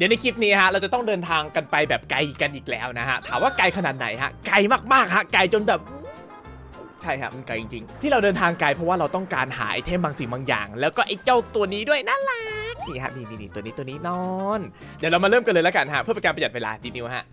เดี๋ยวในคลิปนี้ฮะเราจะต้องเดินทางกันไปแบบไกลกันอีกแล้วนะฮะถามว่าไกลขนาดไหนฮะไกลมากๆฮะไกลจนแบบใช่ฮะมันไกลจริงๆ ที่เราเดินทางไกลเพราะว่าเราต้องการหาไอเทมบางสิ่งบางอย่าง แล้วก็ไอ้เจ้าตัวนี้ด้วยน่ารักนี่ฮะนี่นี่นี่ตัวนี้ตัวนี้นอน เดี๋ยวเรามาเริ่มกันเลยแล้วกันฮะเพื่อเป็นการประหยัดเวลาดีนิวฮะ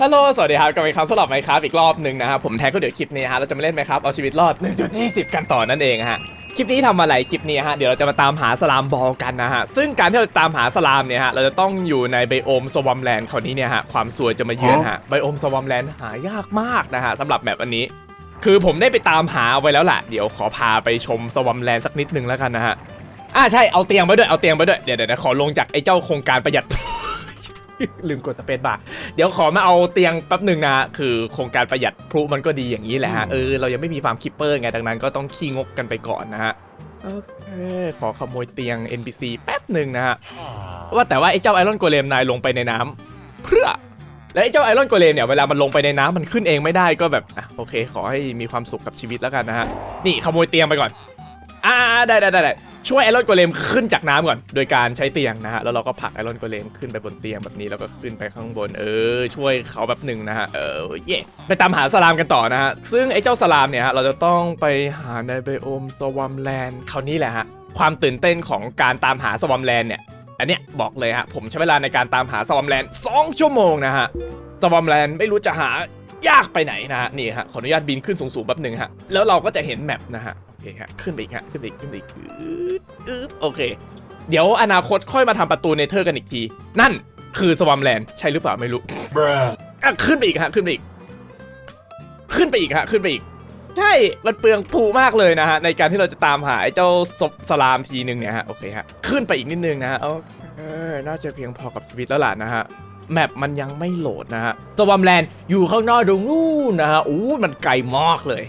ฮัลโหล สวัสดีครับกลับมาอีกครั้งสำหรับไมครับอีกรอบหนึ่งนะครับผมแท็กก็เดี๋ยวคลิปนี้ฮะเราจะมาเล่นไหมครับเอาชีวิตรอด 1.20 กันต่อนั่นเองฮะ คลิปนี้ทำอะไรคลิปนี้ฮะเดี๋ยวเราจะมาตามหาสลามบอลกันนะฮะซึ่งการที่เราจะตามหาสลามเนี่ยฮะเราจะต้องอยู่ในไบโอมสวอมแลนด์คราวนี้เนี่ยฮะความสวยจะมาเยือนฮะไบโอมสวอมแลนด์หายากมากนะฮะสำหรับแมปอันนี้ คือผมได้ไปตามหาเอาไว้แล้วล่ะเดี๋ยวขอพาไปชมสวอมแลนด์สักนิดนึงแล้วกันนะฮะอ่าใช่เอาเตียงไปด้วยเอาเตียงไปด้วยเดี๋ยวเดี๋ยวเดี๋ยวขอลงจากไอ้เจ้าโครงการประหยัด ลืมกดสเปซบาร์เดี๋ยวขอมาเอาเตียงแป๊บหนึ่งนะ คือโครงการประหยัดพลุมันก็ดีอย่างนี้แหละฮะ เออ เรายังไม่มีฟาร์มคิปเปอร์ไง ดังนั้นก็ต้องขี้งกกันไปก่อนนะฮะ โอเค ขอขโมยเตียง NPC แป๊บหนึ่งนะฮะ ว่าแต่ว่าไอ้เจ้าไอรอนโกเลมนายลงไปในน้ำเพื่อ และไอ้เจ้าไอรอนโกเลมเนี่ยเวลามันลงไปในน้ำมันขึ้นเองไม่ได้ก็แบบอะโอเค ขอให้มีความสุขกับชีวิตแล้วกันนะฮะ นี่ขโมยเตียงไปก่อน อ่าได้ได้ได้ช่วยไอรอนโกเลมขึ้นจากน้ำก่อน โดยการใช้เตียงนะฮะ แล้วเราก็ผลักไอรอนโกเลมขึ้นไปบนเตียงแบบนี้แล้วก็ขึ้นไปข้างบน เออ ช่วยเขาแบบหนึ่งนะฮะ เออ เย่ไปตามหาสลามกันต่อนะฮะ ซึ่งไอเจ้าสลามเนี่ยฮะ เราจะต้องไปหาในไบโอมสวอมแลนด์คราวนี้แหละฮะ ความตื่นเต้นของการตามหาสวอมแลนด์เนี่ย อันเนี้ยบอกเลยฮะ ผมใช้เวลาในการตามหาสวอมแลนด์2ชั่วโมงนะฮะ สวอมแลนด์ไม่รู้จะหายากไปไหนนะฮะ นี่ฮะ ขออนุญาตบินขึ้นสูงๆแป๊บหนึ่งฮะ แล้วเราก็จะเห็นแมปนะฮะ ฮะขึ้นไปอีกฮะขึ้นไปอีกขึ้นไปอีกอืดอืดโอเค เดี๋ยวอนาคตค่อยมาทำประตูเนเธอร์กันอีกที นั่นคือสวอมแลนด์ใช่หรือเปล่าไม่รู้ Bruh. อะขึ้นไปอีกฮะขึ้นไปอีก ขึ้นไปอีกฮะขึ้นไปอีกใช่ มันเปลืองภูมากเลยนะฮะในการที่เราจะตามหาไอ้เจ้าศพสลามทีนึงเนี่ยฮะโอเคฮะขึ้นไปอีกนิดนึงนะฮะโอเคน่าจะเพียงพอกับชีวิตแล้วล่ะนะฮะแมปมันยังไม่โหลดนะฮะสวอมแลนด์อยู่ข้างนอกตรงนู้นนะฮะอู้มันไกลมากเลย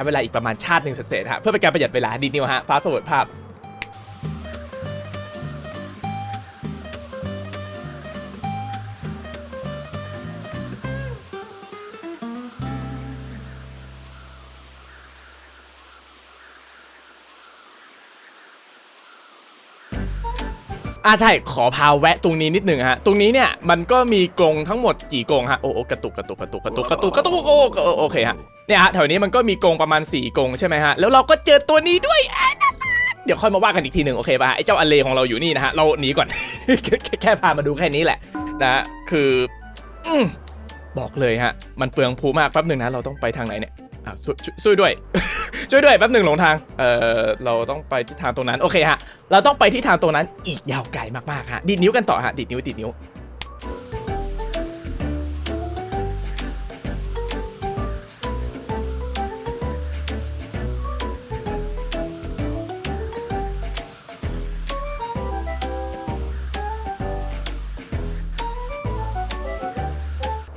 ใช้เวลาอีกประมาณชาติหนึ่งเสร็จฮะเพื่อเป็นการประหยัดเวลาดีนิวฮะฟาสต์ฟอร์เวิร์ดภาพ อ่าใช่ขอพาแวะตรงนี้นิดหนึ่งฮะตรงนี้เนี่ยมันก็มีกรงทั้งหมดกี่กรงฮะโอ้โอกระตุกกระตุกกระตุกกระตุกกระตุกกระตุกโอ้โอ้โอเคฮะเนี่ยฮะแถวนี้มันก็มีกรงประมาณ4กรงใช่ไหมฮะแล้วเราก็เจอตัวนี้ด้วยเดี๋ยวค่อยมาว่ากันอีกทีหนึ่งโอเคป่ะฮะไอ้เจ้าอเลของเราอยู่นี่นะฮะเราหนีก่อน แค่พามาดูแค่นี้แหละนะฮะคือบอกเลยฮะ มันเปลืองภูมากแป๊บหนึ่งนะเราต้องไปทางไหนเนี่ยอะช่วยช่วยช่วยด้วย ช่วยด้วยแป๊บหนึ่งหลงทาง เอ่อเราต้องไปที่ทางตรงนั้น โอเคฮะ เราต้องไปที่ทางตรงนั้นอีกยาวไกลมากๆฮะ ดีดนิ้วกันต่อฮะ ดีดนิ้ว ดีดนิ้ว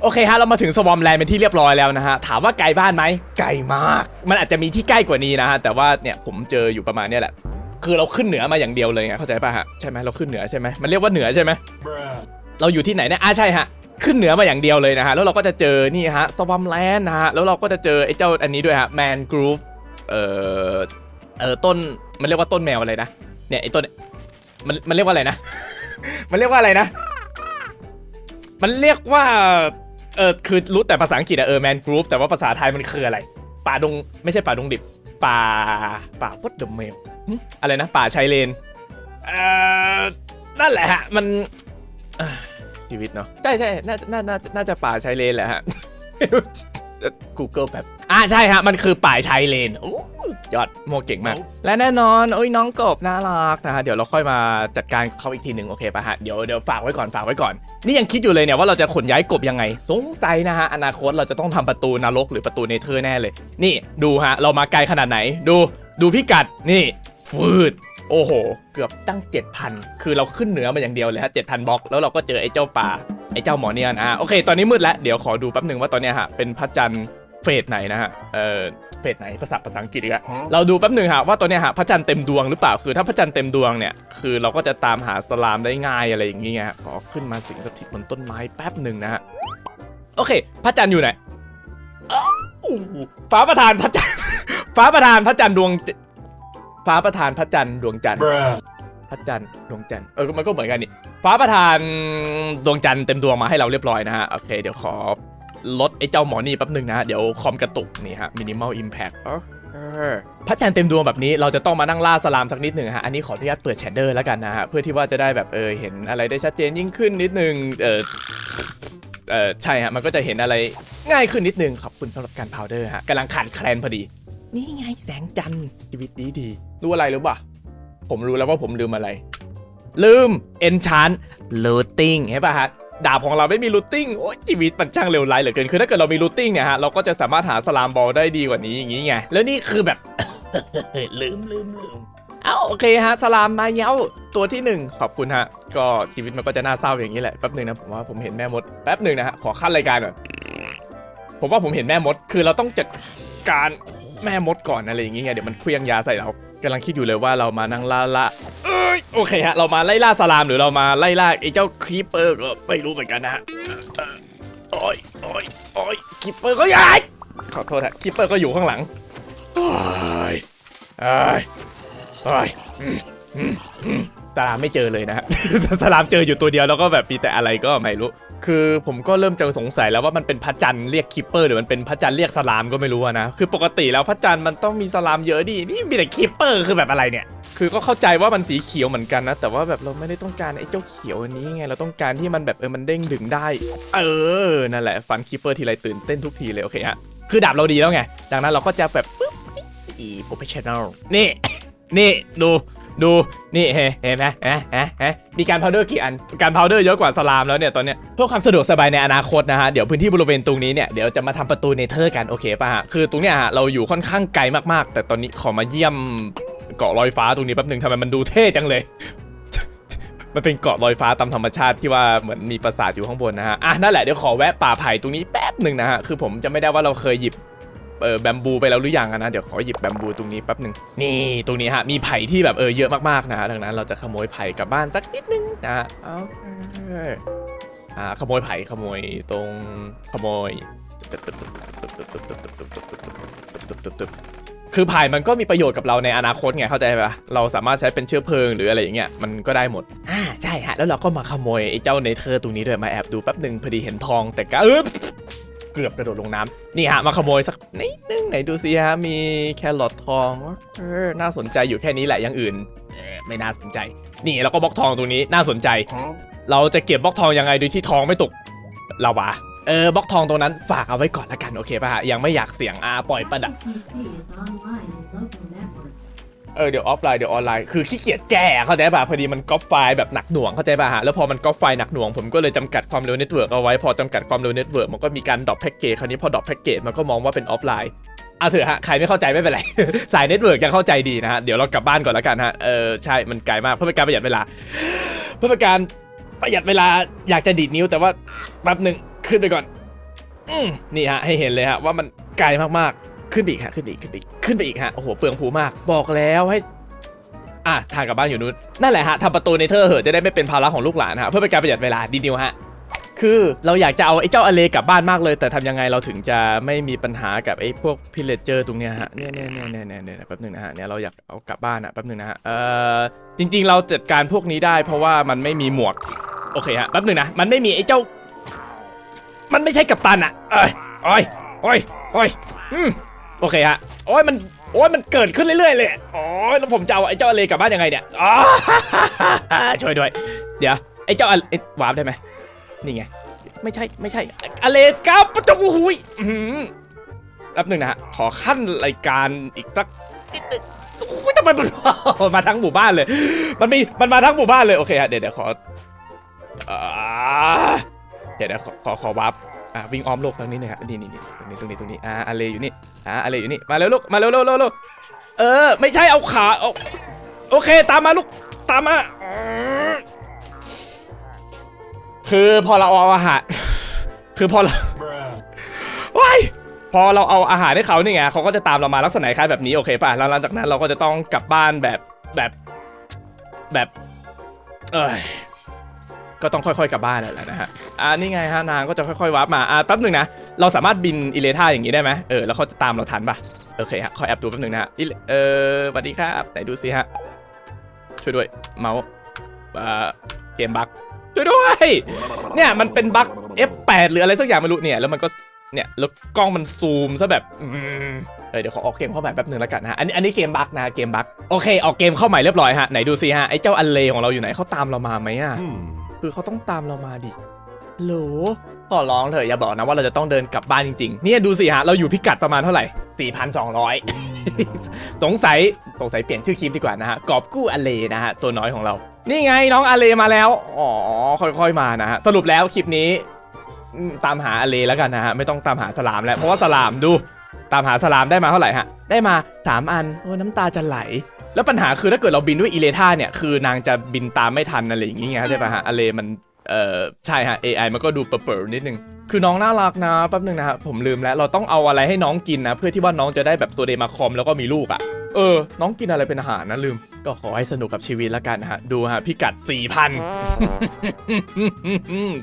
โอเคฮะเรามาถึงสวอมแลนด์เป็นที่เรียบร้อยแล้วนะฮะถามว่าไกลบ้านไหมไกลมาก มันอาจจะมีที่ใกล้กว่านี้นะฮะแต่ว่าเนี่ยผมเจออยู่ประมาณเนี้ยแหละ คือเราขึ้นเหนือมาอย่างเดียวเลยไงเข้าใจป่ะฮะใช่ไหมเราขึ้นเหนือใช่ไหมมันเรียกว่าเหนือใช่ไหมเราอยู่ที่ไหนเนี่ยอ่าใช่ฮะขึ้นเหนือมาอย่างเดียวเลยนะฮะแล้วเราก็จะเจอนี่ฮะสวัมแลนด์นะฮะแล้วเราก็จะเจอไอ้เจ้าอันนี้ด้วยฮะแมนกรูฟเอ่อเอ่อต้นมันเรียกว่าต้นแมวอะไรนะเนี่ยไอ้ต้นมันมันเรียกว่าอะไรนะ มันเรียกว่าอะไรนะ มันเรียกว่า เออคือรู้แต่ภาษาอังกฤษอะเออแมนกรูฟแต่ว่าภาษาไทยมันคืออะไร ป่าดงไม่ใช่ป่าดงดิบ ป่าป่า what the mail หึอะไรนะ ป่าชายเลนเอ่อนั่นแหละฮะ มันอ่าชีวิตเนาะใช่ใช่น่าน่าน่าน่าจะป่าชายเลนแหละฮะ Google แบบอ่าใช่ฮะมันคือป่าชายเลนโอ้ยอดโมเก่งมาก และแน่นอนโอ้ยน้องกบน่ารักนะฮะเดี๋ยวเราค่อยมาจัดการเขาอีกทีหนึ่งโอเคป่ะฮะเดี๋ยวเดี๋ยวฝากไว้ก่อนฝากไว้ก่อน นี่ยังคิดอยู่เลยเนี่ยว่าเราจะขนย้ายกบยังไง สงสัยนะฮะอนาคตเราจะต้องทำประตูนรกหรือประตูเนเธอร์แน่เลย นี่ดูฮะเรามาไกลขนาดไหน ดูดูพิกัดนี่ฟืดโอ้โห เกือบตั้ง 7,000 คือเราขึ้นเหนือมาอย่างเดียวเลยฮะ7,000บล็อก แล้วเราก็เจอไอ้เจ้าป่า ไอ้เจ้าหมอเนี่ยนะฮะโอเค ตอนนี้มืดแล้วเดี๋ยวขอดูแป๊บหนึ่งว่าตอนเนี้ยฮะเป็นพระจันทร์เฟสไหนนะฮะเออเฟสไหนภาษาภาษาอังกฤษอีกอะเราดูแป๊บหนึ่งฮะว่าตัวเนี้ยฮะพระจันทร์เต็มดวงหรือเปล่าคือถ้าพระจันทร์เต็มดวงเนี่ยคือเราก็จะตามหาสลามได้ง่ายอะไรอย่างงี้ไงฮะขอขึ้นมาสิงสถิตบนต้นไม้แป๊บหนึ่งนะฮะโอเค พระจันทร์อยู่ไหนอ้าวฟ้าประธานพระจันทร์ ฟ้าประธานพระจันทร์ดวงฟ้าประธานพระจันทร์ดวงจันทร์ Bruh. พ ระจันทร์ดวงจันทร์เออมันก็เหมือนกันนี่ฟ้าประธานดวงจันทร์เต็มดวงมาให้เราเรียบร้อยนะฮะโอเคเดี๋ยวขอลดไอ้เจ้าหมอนี่แป๊บหนึงนะฮะเดี๋ยวคอมกระตุกนี่ฮะ minimal impact โอเคพระจันทร์เต็มดวงแบบนี้เราจะต้องมานั่งล่าสลามสักนิดหนึ่งฮะ อันนี้ขออนุญาตเปิดแชดเดอร์แล้วกันนะฮะ เพื่อที่ว่าจะได้แบบเออเห็นอะไรได้ชัดเจนยิ่งขึ้นนิดนึง เออเออใช่ฮะ มันก็จะเห็นอะไรง่ายขึ้นนิดนึงขอบคุณสำหรับการพาวเดอร์ฮะกำลังขาดแคลนพอดี นี่ไงแสงจันทร์ชีวิตดีดีๆรู้อะไรหรือเปล่า ผมรู้แล้วว่าผมลืมอะไร ลืม enchant looting เห็นป่ะฮะดาบของเราไม่มี looting โอ้ยชีวิตมันช่างเร็วไรเหลือเกิน คือถ้าเกิดเรามี looting เนี่ยฮะ เราก็จะสามารถหาสลามบอลได้ดีกว่านี้อย่างนี้ไง แล้วนี่คือแบบ ลืมลืมลืมเอ้าโอเคฮะ สลามมาเย้าตัวที่หนึ่งขอบคุณฮะ ก็ชีวิตมันก็จะน่าเศร้าอย่างนี้แหละ แป๊บหนึ่งนะ ผมว่าผมเห็นแม่มด แป๊บหนึ่งนะฮะ ขอขั้นรายการก่อน ผมว่าผมเห็นแม่มด คือเราต้องจัดการ แม่มดก่อนอะไรอย่างเงี้ยเดี๋ยวมันเคลี้ยงยาใส่เรากำลังคิดอยู่เลยว่าเรามานั่งล่าละเอ้ยโอเคฮะเรามาไล่ล่าสลามหรือเรามาไล่ล่าไอ้เจ้าครีปเปอร์ก็ไม่รู้เหมือนกันนะฮะโอ้ยโอ้ยโอ้ยครีปเปอร์ก็ย้ายขอโทษฮะครีปเปอร์ก็อยู่ข้างหลังโอ้ยโอ้ยโอ้ยสลามไม่เจอเลยนะฮะสลามเจออยู่ตัวเดียวแล้วก็แบบมีแต่อะไรก็ไม่รู้ คือผมก็เริ่มจะสงสัยแล้วว่ามันเป็นพระจันทร์เรียกคิปเปอร์หรือมันเป็นพระจันทร์เรียกสลามก็ไม่รู้นะ คือปกติแล้วพระจันทร์มันต้องมีสลามเยอะดิ นี่มีแต่คิปเปอร์คือแบบอะไรเนี่ย คือก็เข้าใจว่ามันสีเขียวเหมือนกันนะ แต่ว่าแบบเราไม่ได้ต้องการไอ้เจ้าเขียวอันนี้ไง เราต้องการที่มันแบบเออมันเด้งดึงได้ เออ นั่นแหละฟันคิปเปอร์ทีไรตื่นเต้นทุกทีเลยโอเคฮะ คือดาบเราดีแล้วไง จากนั้นเราก็จะแบบปึ๊บอีโปรเฟชชั่นอลนี่ นี่ดู ดูนี่เห็นเห็นไหมเห็นไหมเห็นไหมมีการพาวเดอร์กี่อัน การพาวเดอร์เยอะกว่าสลามแล้วเนี่ยตอนเนี้ยเพื่อความสะดวกสบายในอนาคตนะฮะเดี๋ยวพื้นที่บริเวณตรงนี้เนี่ยเดี๋ยวจะมาทำประตูเนเธอร์กันโอเคป่ะฮะคือตรงเนี้ยฮะเราอยู่ค่อนข้างไกลมากๆ แต่ตอนนี้ขอมาเยี่ยมเกาะลอยฟ้าตรงนี้แป๊บหนึ่งทำไมมันดูเท่จังเลย มันเป็นเกาะลอยฟ้าตามธรรมชาติที่ว่าเหมือนมีปราสาทอยู่ข้างบนนะฮะอะนั่นแหละเดี๋ยวขอแวะป่าไผ่ตรงนี้แป๊บหนึ่งนะฮะคือผมจะไม่ได้ว่าเราเคยหยิบ เออแบมบูไปแล้วหรือยังอะนะ เดี๋ยวขอหยิบแบมบูตรงนี้แป๊บหนึ่งนี่ตรงนี้ฮะมีไผ่ที่แบบเออเยอะมากๆนะฮะดังนั้นเราจะขโมยไผ่กลับบ้านสักนิดนึงนะโอเคอ่าขโมยไผ่ขโมยตรงขโมยคือไผ่มันก็มีประโยชน์กับเราในอนาคตไงเข้าใจปะเราสามารถใช้เป็นเชื้อเพลิงหรืออะไรอย่างเงี้ยมันก็ได้หมดอ่าใช่ฮะแล้วเราก็มาขโมยไอ้เจ้าเนเธอร์ตรงนี้ด้วยมาแอบดูแป๊บหนึ่งพอดีเห็นทองแต่ก็ เกือบกระโดดลงน้ำนี่ฮะมาขโมยสักนิดนึงไหนดูสิฮะมีแครอททองเออน่าสนใจอยู่แค่นี้แหละอย่างอื่นเออไม่น่าสนใจ นี่แล้วก็บล็อกทองตรงนี้น่าสนใจ เราจะเก็บบล็อกทองยังไงโดยที่ทองไม่ตกลาวาเออบล็อกทองตรงนั้นฝากเอาไว้ก่อนละกันโอเคป่ะฮะยังไม่อยากเสี่ยงอาปล่อยประดับ เออเดี๋ยวออฟไลน์เดี๋ยวออนไลน์คือขี้เกียจแก้เข้าใจป่ะพอดีมันก๊อปไฟล์แบบหนักหน่วงเข้าใจป่ะฮะแล้วพอมันก๊อปไฟล์หนักหน่วงผมก็เลยจำกัดความเร็วเน็ตเวิร์กเอาไว้พอจำกัดความเร็วเน็ตเวิร์กมันก็มีการดรอปแพ็กเกจคราวนี้พอดรอปแพ็กเกจมันก็มองว่าเป็นออฟไลน์เอาเถอะฮะใครไม่เข้าใจไม่เป็นไร สายเน็ตเวิร์กจะเข้าใจดีนะฮะเดี๋ยวเรากลับบ้านก่อนแล้วกันฮะเออใช่มันไกลมากเพื่อเป็นการประหยัดเวลา เพื่อเป็นการประหยัดเวลาอยากจะดีดนิ้วแต่ว่าแป๊บหนึ่งขึ้นไปก่อนอืมนี่ฮะให้เห็นเลยฮะว่ามันไกลมากๆ ขึ้นไปอีกฮะขึ้นไปอีกขึ้นไปอีกขึ้นไปอีกฮะโอ้โหเปลืองผูมาก บอกแล้วให้อะทางกลับบ้านอยู่นู้นนั่นแหละฮะทำประตูในเธอร์เหอะจะได้ไม่เป็นภาระของลูกหลานฮะเพื่อเป็นการประหยัดเวลาดีนิวฮะคือเราอยากจะเอาไอ้เจ้าอเลกลับบ้านมากเลย แต่ทำยังไงเราถึงจะไม่มีปัญหากับไอ้พวกพิเลเจอร์ตรงเนี้ยฮะเนี่ยเนี่ยเนี่ยเนี่ยเนี่ยแป๊บหนึงนะฮะเนี่ยเราอยากเอากลับบ้านอะแป๊บหนึงนะฮะเอ่อจริง ๆ เราจัดการพวกนี้ได้ เพราะว่ามันไม่มีหมวกโอเคฮะแป๊บหนึงนะมันไม่มีไอ้เจ้า มันไม่ใช่กัปตันอะเอ้ยโอ้ยโอ้ยโอ้ยอืม โอเคฮะโอ้ยมันโอ้ยมันเกิดขึ้นเรื่อยๆเลยโอ้ยแล้วผมจะเอาไอ้เจ้าอเลกลับบ้านยังไงเนี่ยอ๋อช่วยด้วย เดี๋ยวไอ้เจ้าอเลเอ๊ะวาร์ปได้ไหมนี่ไงไม่ใช่ไม่ใช่อเลกับประจมูหุยอื้อหือแป๊บหนึ่งนะฮะขอขั้นรายการอีกสักนิดหนึงอุ้ยทำไมมันมาทั้งหมู่บ้านเลย มันมีมันมาทั้งหมู่บ้านเลยโอเคฮะเดี๋ยวเดี๋ยวขอเดี๋ยวเดี๋ยวขอขอวาร์ป อ่าวิ่งอ้อมโลกทางนี้น่อยครับนี่นี่นี่ตรงนี้ตรงนี้ตรงนี้อ่าอเลอยู่นี่อ่าอเลอยู่นี่มาเร็วลูกมาเร็วเร็วเร็วเออ ไม่ใช่เอาขาเอาโอเคตามมาลูกตามมาอืมคือพอเราเอาอาหารคือพอเราว้ายพอเราเอาอาหารให้เขานี่ไงเขาก็จะตามเรามาลักษณะคล้ายแบบนี้โอเคป่ะแล้วหลังจากนั้นเราก็จะต้องกลับบ้านแบบแบบแบบ เอ้ย ก็ต้องค่อยๆกลับบ้านนั่นแหละนะฮะอ่านี่ไงฮะนางก็จะค่อยๆวาร์ปมาอ่าแป๊บหนึ่งนะเราสามารถบินอิเลท่าอย่างนี้ได้ไหมเออแล้วเขาจะตามเราทันปะโอเคฮะขอแอบดูแป๊บหนึ่งนะฮะอิเออสวัสดีครับไหนดูสิฮะช่วยด้วยเมาส์เอ่อเกมบั๊กช่วยด้วย เนี่ยมันเป็นบั๊ก F8 หรืออะไรสักอย่างไม่รู้เนี่ยแล้วมันก็เนี่ยแล้วกล้องมันซูมซะแบบเออเดี๋ยวขอออกเกมเข้าใหม่แป๊บหนึงแล้วกันนะฮะอันนี้อันนี้เกมบั๊กนะเกมบั๊กโอเคออกเกมเข้าใหม่เรียบร้อยฮะไหนดูสิฮะไอ้เจ้าอันเลของเราอยู่ไหนเขาตามเรามาไหมอะ คือเขาต้องตามเรามาดิโหลขอร้องเถอะอย่าบอกนะว่าเราจะต้องเดินกลับบ้านจริงๆ เนี่ยดูสิฮะ เราอยู่พิกัดประมาณเท่าไหร่ 4,200 สงสัยสงสัยเปลี่ยนชื่อคลิปดีกว่านะฮะ กอบกู้อเลนะฮะ ตัวน้อยของเรา นี่ไงน้องอเลมาแล้ว อ๋อ ค่อยๆมานะฮะ สรุปแล้วคลิปนี้อืมตามหาอเลแล้วกันนะฮะ ไม่ต้องตามหาสลามแล้ว เพราะว่าสลามดู ตามหาสลามได้มาเท่าไหร่ฮะ ได้มา 3 อัน โอ้น้ำตาจะไหล แล้วปัญหาคือถ้าเกิดเราบินด้วยอีเลท่าเนี่ย คือนางจะบินตามไม่ทันอะไรอย่างเงี้ยเข้าใจป่ะฮะอเลมัน เอ่อ ใช่ฮะ AI มันก็ดูเปิดๆนิดนึง คือน้องน่ารักนะแป๊บนึงนะฮะผมลืมแล้ว เราต้องเอาอะไรให้น้องกินนะ เพื่อที่ว่าน้องจะได้แบบตัวเดมาคอมแล้วก็มีลูกอะ่ะ เออ น้องกินอะไรเป็นอาหารนะลืม ก็ขอให้สนุกกับชีวิตแล้วกันนะฮะ ดูฮะพิกัด 4,000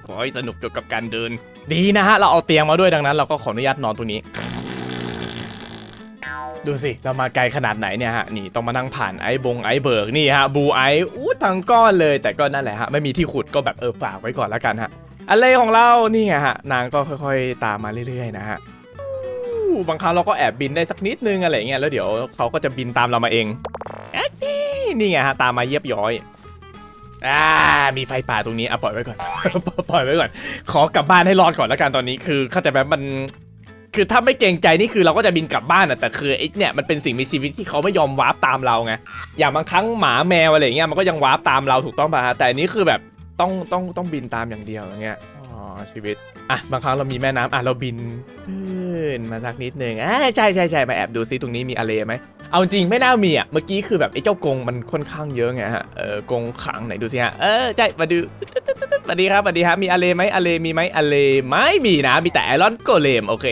ขอให้สนุกเกี่ยวกับการเดิน ดีนะฮะ เราเอาเตียงมาด้วยดังนั้น เราก็ขออนุญาตนอนตรงนี้ ดูสิ เรามาไกลขนาดไหนเนี่ยฮะ นี่ต้องมานั่งผ่านไอ้บงไอ้เบิร์กนี่ฮะ บูไอ้อู้ทั้งก้อนเลยแต่ก็นั่นแหละฮะ ไม่มีที่ขุดก็แบบเออฝากไว้ก่อนแล้วกันฮะ อะไรของเรานี่ไงฮะ นางก็ค่อยๆ ตามมาเรื่อยๆนะฮะบางครั้งเราก็แอบบินได้สักนิดนึงอะไรเงี้ยแล้วเดี๋ยวเขาก็จะบินตามเรามาเองโอเคนี่ไงฮะตามมาเยียบย้อยอ่ามีไฟป่าตรงนี้อะปล่อยไว้ก่อน ปล่อยไว้ก่อน ขอกลับบ้านให้รอดก่อนแล้วกันตอนนี้คือเข้าใจแบบมัน คือถ้าไม่เกรงใจนี่คือเราก็จะบินกลับบ้านอะแต่คือไอ้เนี่ยมันเป็นสิ่งมีชีวิตที่เขาไม่ยอมวาร์ปตามเราไงอย่างบางครั้งหมาแมวอะไรเงี้ยมันก็ยังวาร์ปตามเราถูกต้องป่ะฮะแต่อันนี้คือแบบต้องต้องต้องบินตามอย่างเดียวอย่างเงี้ย ชีวิต อะ บางครั้งเรามีแม่น้ำอะ เราบินขึ้นมาสักนิดนึงอ่าใช่ใช่ใช่มาแอบดูซิตรงนี้มีอะไรไหมเอาจริงไม่น่ามีอะ เมื่อกี้คือแบบไอ้เจ้ากงมันค่อนข้างเยอะไงฮะ เออกงขังไหนดูสิฮะ เออใช่มาดูสวัสดีครับสวัสดีครับมีอะไรไหมอะไรมีไหมอะไรไม่มีนะ มีแต่ไอรอนโกเลมโอเค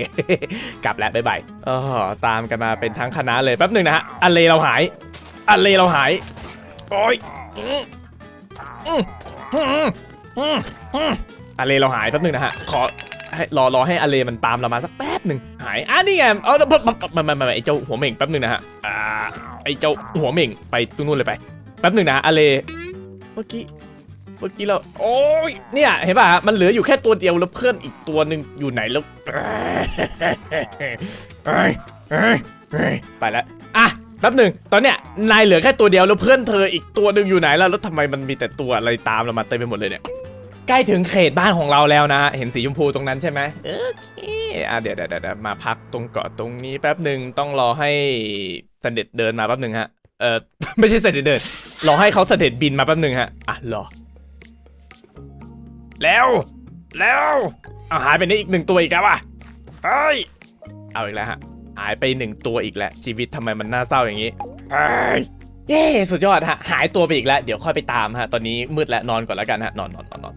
กลับแล้วบ๊ายบายอ๋อตามกันมาเป็นทั้งคณะเลยแป๊บหนึ่งนะฮะอะไรเราหายอะไรเราหายโอ้ยอืมอืมอืมอืม อืมอะไรเราหายแป๊บหนึ่งนะฮะ ขอให้รอรอให้อะไรมันตามเรามาสักแป๊บหนึ่งหายอะนี่ไงเอามามามาไอเจ้าหัวเหม่งแป๊บหนึ่งนะฮะอ่าไอเจ้าหัวเหม่งไปตรงนู้นเลยไปแป๊บหนึ่งนะอะไรเมื่อกี้เมื่อกี้เราโอ้ยเนี่ยเห็นป่ะฮะมันเหลืออยู่แค่ตัวเดียวแล้วเพื่อนอีกตัวหนึ่งอยู่ไหนแล้วไปแล้วอะแป๊บหนึ่งตอนเนี้ยนายเหลือแค่ตัวเดียวแล้วเพื่อนเธออีกตัวหนึ่งอยู่ไหนแล้วแล้วทำไมมันมีแต่ตัวอะไรตามเรามาเต็มไปหมดเลยเนี่ย ใกล้ถึงเขตบ้านของเราแล้วนะ เห็นสีชมพูตรงนั้นใช่ไหมโอเคอะเดี๋ยวเดี๋ยวเดี๋ยวมาพักตรงเกาะตรงนี้แป๊บหนึ่งต้องรอให้เสด็จเดินมาแป๊บหนึ่งฮะเออไม่ใช่เสด็จเดินรอให้เขาเสด็จบินมาแป๊บหนึ่งฮะอะรอแล้วแล้วเอาหายไปนี่อีกหนึ่งตัวอีกแล้วว่ะเฮ้ยเอาอีกแล้วฮะหายไปหนึ่งตัวอีกแล้วชีวิตทำไมมันน่าเศร้าอย่างนี้เฮ้ย เย้สุดยอดฮะ หายตัวไปอีกแล้ว เดี๋ยวค่อยไปตามฮะ ตอนนี้มืดแล้วนอนก่อนแล้วกันฮะ นอนนอนนอนนอน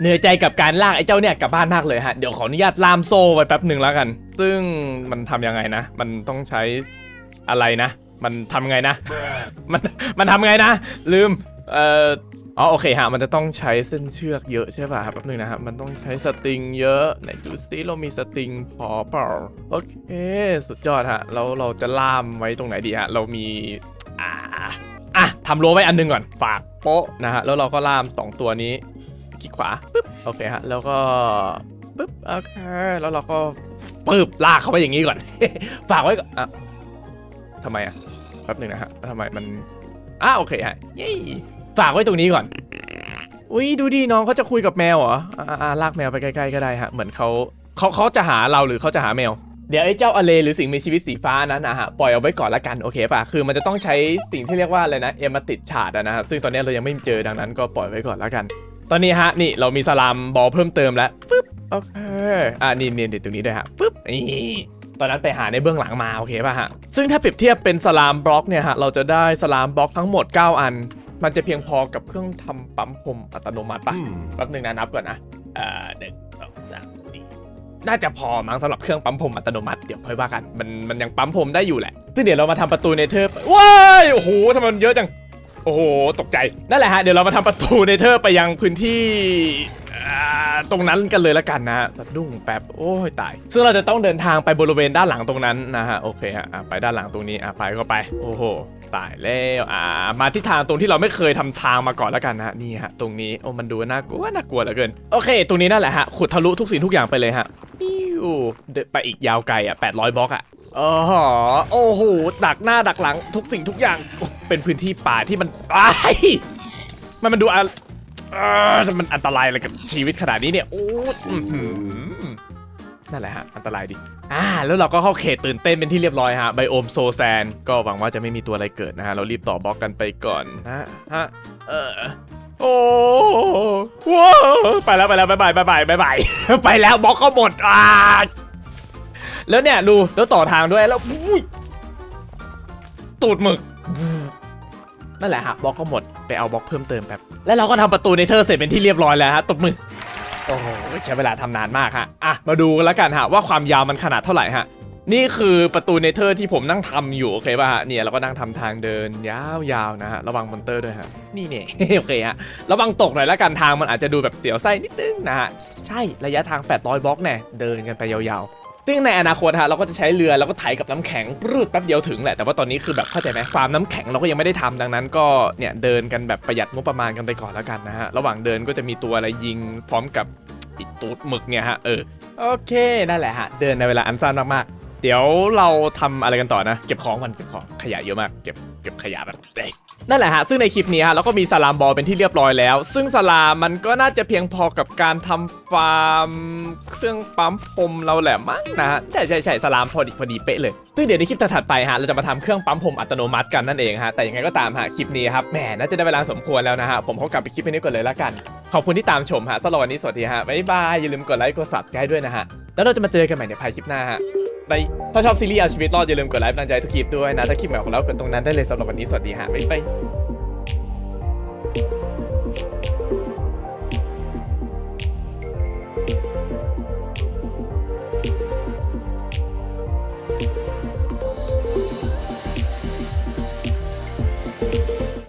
เหนื่อยใจกับการลากไอ้เจ้าเนี่ยกลับบ้านมากเลยฮะ เดี๋ยวขออนุญาตล่ามโซ่ไว้แป๊บหนึ่งแล้วกัน ซึ่งมันทำยังไงนะ มันต้องใช้อะไรนะ มันทำไงนะ มันมันทำไงนะ ลืม เอ่อ อ๋อโอเคฮะมันจะต้องใช้เส้นเชือกเยอะใช่ป่ะครับแป๊บนึงนะครับมันต้องใช้สตริงเยอะไหนดูซิเรามีสตริงพอเปล่าโอเคสุดยอดฮะแล้วเราจะล่ามไว้ตรงไหนดีฮะเรามีอ่าอะทำรั้วไว้อันหนึงก่อนฝากโป๊ะนะฮะแล้วเราก็ล่าม 2 ตัวนี้คลิกขวาปึ๊บโอเคฮะแล้วก็ปึ๊บโอเคแล้วเราก็ปึ๊บลากเข้าไปอย่างนี้ก่อน ฝากไว้ก่อนอะทำไมอะแป๊บหนึงนะฮะทำไมมันอะโอเคฮะเย้ ฝากไว้ตรงนี้ก่อน อุ้ยดูดิน้องเขาจะคุยกับแมวเหรออ่าลากแมวไปใกล้ๆก็ได้ฮะ เหมือนเขาเขาเขาจะหาเราหรือเขาจะหาแมว เดี๋ยวไอ้เจ้าอเลหรือสิ่งมีชีวิตสีฟ้านั้นนะฮะปล่อยเอาไว้ก่อนละกันโอเคป่ะ คือมันจะต้องใช้สิ่งที่เรียกว่าอะไรนะเอมาติดฉาดอะนะฮะ ซึ่งตอนนี้เรายังไม่เจอดังนั้นก็ปล่อยไว้ก่อนละกัน ตอนนี้ฮะนี่เรามีสลามบอลเพิ่มเติมแล้วฟึบโอเค อ่านี่เนี่เดี๋ยวตรงนี้ด้วยฮะฟึบนี่ตอนนั้นไปหาในเบื้องหลังมาโอเคป่ะฮะ ซึ่งถ้าเปรียบเทียบเป็นสลามบล็อกเนี่ยฮะ เราจะได้สลามบล็อกทั้งหมด 9 อัน มันจะเพียงพอกับเครื่องทำปั๊มพรมอัตโนมัติปะแป๊บหนึ่งนะนับก่อนนะเอ่อหนึ่งสองสามสี่น่าจะพอมั้งสำหรับเครื่องปั๊มพรมอัตโนมัติเดี๋ยวค่อยว่ากันมันมันยังปั๊มพรมได้อยู่แหละ ซึ่งเดี๋ยวเรามาทำประตูในเทอร์ว้ายโอ้โหทำไมมันเยอะจังโอ้โหตกใจนั่นแหละฮะเดี๋ยวเรามาทำประตูในเทอร์ไปยังพื้นที่อ่าตรงนั้นกันเลยละกันนะฮะสะดุ้งแป๊บโอ้ยตาย ซึ่งเราจะต้องเดินทางไปบริเวณด้านหลังตรงนั้นนะฮะโอเคฮะอะไปด้านหลังตรงนี้อะไปก็ไป โอ้โห ตายแล้วอ่ามาที่ทางตรงที่เราไม่เคยทำทางมาก่อนแล้วกันนะนี่ฮะตรงนี้โอ้มันดูน่ากลัวน่ากลัวเหลือเกินโอเค ตรงนี้นั่นแหละฮะขุดทะลุทุกสิ่งทุกอย่างไปเลยฮะปิ้วไปอีกยาวไกลอะ800บล็อกอะอ๋อโอ้โหดักหน้าดักหลังทุกสิ่งทุกอย่างเป็นพื้นที่ป่าที่มันอ้ายมันมันดูอะมันอันตรายอะไรกับชีวิตขนาดนี้เนี่ยโอ้อื้อหือ นั่นแหละฮะ อันตรายดิ อ่า แล้วเราก็เข้าเขตตื่นเต้นเป็นที่เรียบร้อยฮะ ไบโอมโซแซน ก็หวังว่าจะไม่มีตัวอะไรเกิดนะฮะ เรารีบต่อบล็อกกันไปก่อนนะฮะ เออโอ้ว้าไปแล้วไปแล้วบายบายบายบายบายบายไปแล้วบล็อกก็หมดอ่าแล้วเนี่ยดูแล้วต่อทางด้วยแล้วอุ้ยตูดหมึกนั่นแหละฮะบล็อกก็หมดไปเอาบล็อกเพิ่มเติมแป๊บแล้วเราก็ทำประตูเนเธอร์เสร็จเป็นที่เรียบร้อยแล้วฮะตบมือ โอ้โหใช้เวลาทำนานมากฮะอะมาดูกันแล้วกันฮะว่าความยาวมันขนาดเท่าไหร่ฮะนี่คือประตูเนเธอร์ที่ผมนั่งทำอยู่โอเคป่ะฮะเนี่ยเราก็นั่งทำทางเดินยาวๆนะฮะระวังมอนเตอร์ด้วยฮะนี่เนี่ยโอเคฮะระวังตกหน่อยแล้วกันทางมันอาจจะดูแบบเสียวไส้นิดนึงนะฮะใช่ระยะทาง 800บล็อกแน่เดินกันไปยาวๆ ซึ่งในอนาคตฮะเราก็จะใช้เรือแล้วก็ไถกับน้ำแข็งปรืดแป๊บเดียวถึงแหละแต่ว่าตอนนี้คือแบบเข้าใจไหมฟาร์มน้ำแข็งเราก็ยังไม่ได้ทำดังนั้น ก็เนี่ยเดินกันแบบประหยัดงบประมาณกันไปก่อนแล้วกันนะฮะระหว่างเดินก็จะมีตัวอะไรยิงพร้อมกับตูดหมึกเนี่ยฮะเออโอเคนั่นแหละฮะเดินในเวลาอันสั้นมากๆ เดี๋ยวเราทำอะไรกันต่อนะ เก็บของกันเก็บของขยะเยอะมาก เก็บเก็บขยะแบบเอ้ยนั่นแหละฮะ ซึ่งในคลิปนี้ฮะเราก็มีสลามบอลเป็นที่เรียบร้อยแล้ว ซึ่งสลามมันก็น่าจะเพียงพอกับการทำฟาร์ม เครื่องปั๊มพรมเราแหละมั้งนะฮะใช่ใช่ใช่สลามพอดีพอดีเป๊ะเลย ซึ่งเดี๋ยวในคลิปถัดไปฮะเราจะมาทำเครื่องปั๊มพรมอัตโนมัติกันนั่นเองฮะแต่ยังไงก็ตามฮะคลิปนี้ครับแหมน่าจะได้เวลาสมควรแล้วนะฮะผมขอกลับไปคลิปนี้ก่อนเลยละกันขอบคุณที่ตามชมฮะสำหรับวันนี้สวัสดีฮะบ๊ายบายอย่าลืมกดไลค์กดซับสไครต์ด้วยนะฮะแล้วเราจะมาเจอกันใหม่ในภายคลิปหน้าฮะ ไปถ้าชอบซีรีส์เอาชีวิตรอดอย่าลืมกดไลค์กำลังใจทุกคลิปด้วยนะถ้าคลิปใหม่ของเรากดตรงนั้นได้เลยสำหรับวันนี้สวัสดีฮะบ๊ายบาย